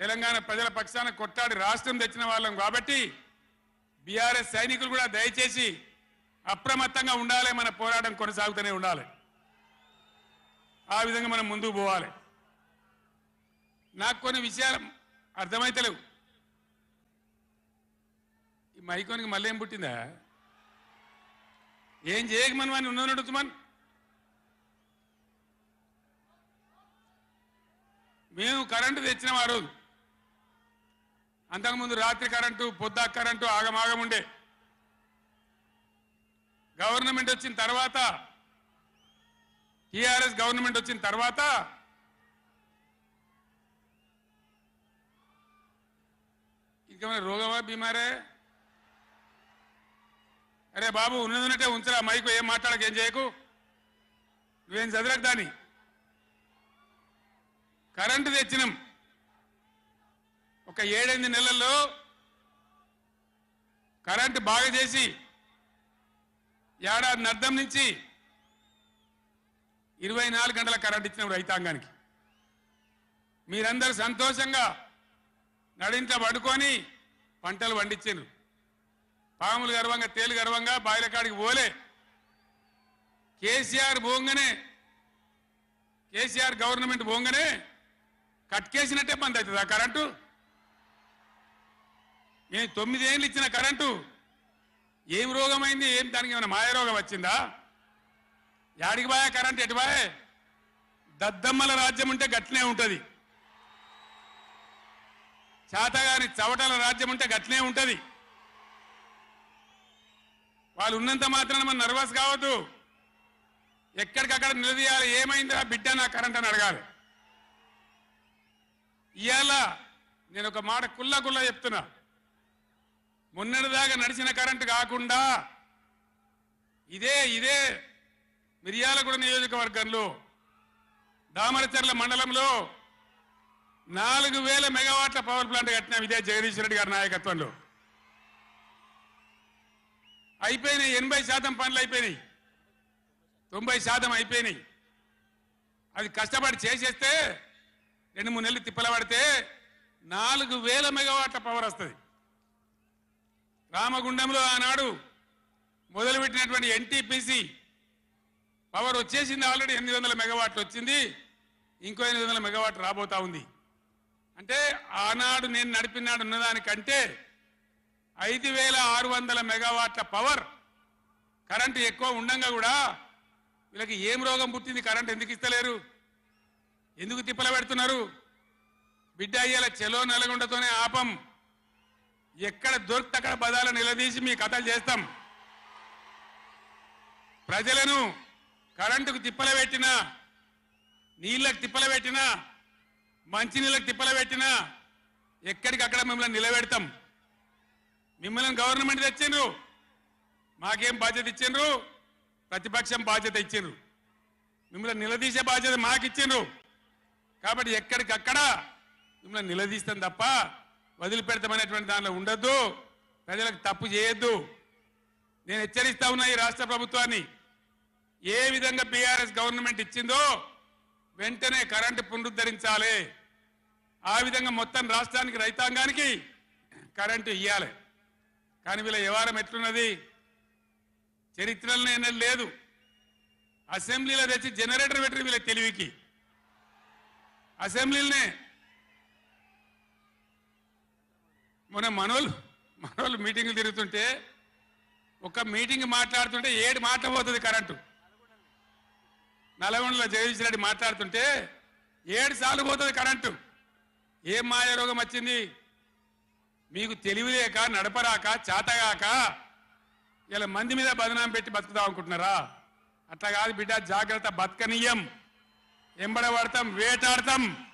తెలంగాణ ప్రజల పక్షాన కొట్టాడి రాష్ట్రం తెచ్చిన వాళ్ళం కాబట్టి బీఆర్ఎస్ సైనికులు కూడా దయచేసి అప్రమత్తంగా ఉండాలి మన పోరాటం కొనసాగుతూనే ఉండాలి. ఆ విధంగా మనం ముందుకు పోవాలి. నాకు కొన్ని విషయాలు అర్థమైతలేవు ఈ మైకోనికి మళ్ళీ ఏం పుట్టిందా? ఏం చేయకమని వాడిని అని ఉన్నది మేము కరెంటు తెచ్చినాం ఆ రోజు. అంతకుముందు రాత్రి కరెంటు పొద్దా కరెంటు ఆగమాగం ఉండే గవర్నమెంట్ వచ్చిన తర్వాత టిఆర్ఎస్ గవర్నమెంట్ వచ్చిన తర్వాత ఇంకేమైనా రోగమా బీమారే అరే బాబు ఉన్నది ఉన్నట్టే ఉంచరా మైకు ఏం మాట్లాడక ఏం చేయకు? నువ్వేం చదరకు దాన్ని? కరెంటు తెచ్చినాం. ఒక ఏడెనిమిది నెలల్లో కరెంటు బాగా చేసి ఏడాది అర్థం నుంచి ఇరవై నాలుగు గంటల కరెంట్ ఇచ్చినప్పుడు రైతాంగానికి. మీరందరూ సంతోషంగా నడింట్లో పడుకొని పంటలు పండించారు పాములు గర్వంగా తేలు గర్వంగా బాయిలకాడికి పోలే. కేసీఆర్ పోంగనే కేసీఆర్ గవర్నమెంట్ పోంగనే కట్కేసినట్టే బంద్ అవుతుంది ఆ కరెంటు. నేను తొమ్మిదేళ్ళు ఇచ్చిన కరెంటు? ఏం రోగమైంది? ఏం దానికి ఏమైనా మాయ రోగం వచ్చిందా? యాడికి బాయా కరెంట్? ఎటు బాయే దద్దమ్మల రాజ్యం ఉంటే గట్లనే ఉంటుంది. చాతగాని చవటల రాజ్యం ఉంటే గట్లనే ఉంటుంది. వాళ్ళు ఉన్నంత మాత్రాన మనం నర్వస్ కావద్దు. ఎక్కడికక్కడ నిలదీయాలి. ఏమైందిరా బిడ్డ నా కరెంట్ అని అడగాలి. ఇవాళ నేను ఒక మాట కుల్లా కుల్లా చెప్తున్నా. మొన్నటిదాకా నడిచిన కరెంటు కాకుండా ఇదే ఇదే మిర్యాలగూడ నియోజకవర్గంలో దామరచర్ల మండలంలో నాలుగు వేల మెగావాట్ల పవర్ ప్లాంట్ కట్టినాం ఇదే జగదీష్ రెడ్డి గారి నాయకత్వంలో. అయిపోయినాయి ఎనభై శాతం పనులు అయిపోయినాయి. తొంభై శాతం అయిపోయినాయి. అది కష్టపడి చేసేస్తే రెండు మూడు నెలలు తిప్పల పడితే నాలుగు వేల మెగావాట్ల పవర్ వస్తుంది. రామగుండంలో ఆనాడు మొదలుపెట్టినటువంటి ఎన్టీపీసీ పవర్ వచ్చేసింది ఆల్రెడీ ఎనిమిది వందల మెగావాట్లు వచ్చింది. ఇంకో ఎనిమిది వందల మెగావాట్ రాబోతా ఉంది. అంటే ఆనాడు నేను నడిపినాడు ఉన్నదానికంటే ఐదు వేల ఆరు వందల మెగావాట్ల పవర్ కరెంటు ఎక్కువ ఉండంగా కూడా వీళ్ళకి ఏం రోగం పుట్టింది కరెంట్ ఎందుకు ఇస్తలేరు? ఎందుకు తిప్పల పెడుతున్నారు బిడ్డ అయ్యేలా చెలో నల్గొండతోనే ఆపం. ఎక్కడ దొరికితే అక్కడ బదాలు నిలదీసి మీ కథలు చేస్తాం. ప్రజలను కరెంటుకు తిప్పల పెట్టినా నీళ్ళకు తిప్పల పెట్టినా మంచినీళ్ళకు తిప్పల పెట్టినా ఎక్కడికక్కడ మిమ్మల్ని నిలబెడతాం. మిమ్మల్ని గవర్నమెంట్ తెచ్చిండ్రు మాకేం బాధ్యత ఇచ్చిండ్రు ప్రతిపక్షం బాధ్యత ఇచ్చిండ్రు. మిమ్మల్ని నిలదీసే బాధ్యత మాకు ఇచ్చిండ్రు కాబట్టి ఎక్కడికక్కడ మిమ్మల్ని నిలదీస్తాం తప్ప వదిలిపెడతామనేటువంటి దానిలో ఉండొద్దు. ప్రజలకు తప్పు చేయొద్దు. నేను హెచ్చరిస్తా ఉన్నా ఈ రాష్ట్ర ప్రభుత్వాన్ని. ఏ విధంగా బీఆర్ఎస్ గవర్నమెంట్ ఇచ్చిందో వెంటనే కరెంటు పునరుద్ధరించాలి. ఆ విధంగా మొత్తం రాష్ట్రానికి రైతాంగానికి కరెంటు ఇవ్వాలి కానీ వీళ్ళ వ్యవహారం ఎట్లున్నది? చరిత్రలోనే లేదు. అసెంబ్లీలో తెచ్చి జనరేటర్ పెట్టరు వీళ్ళ తెలివికి. అసెంబ్లీలనే మొన్న మనోళ్ళు మనోళ్ళు మీటింగ్లు తిరుగుతుంటే ఒక మీటింగ్ మాట్లాడుతుంటే ఏడు మాట పోతుంది కరెంటు. నల్గొండలో జగదీష్ రెడ్డి మాట్లాడుతుంటే ఏడు సార్లు పోతుంది కరెంటు. ఏం మాయ రోగం వచ్చింది? మీకు తెలివిలేక నడపరాక చాతగాక ఇలా మంది మీద బదనాం పెట్టి బతుకుదాం అనుకుంటున్నారా? అట్లా కాదు బిడ్డ జాగ్రత్త బతకనీయం. ఎంబడబడతాం వేటాడతాం.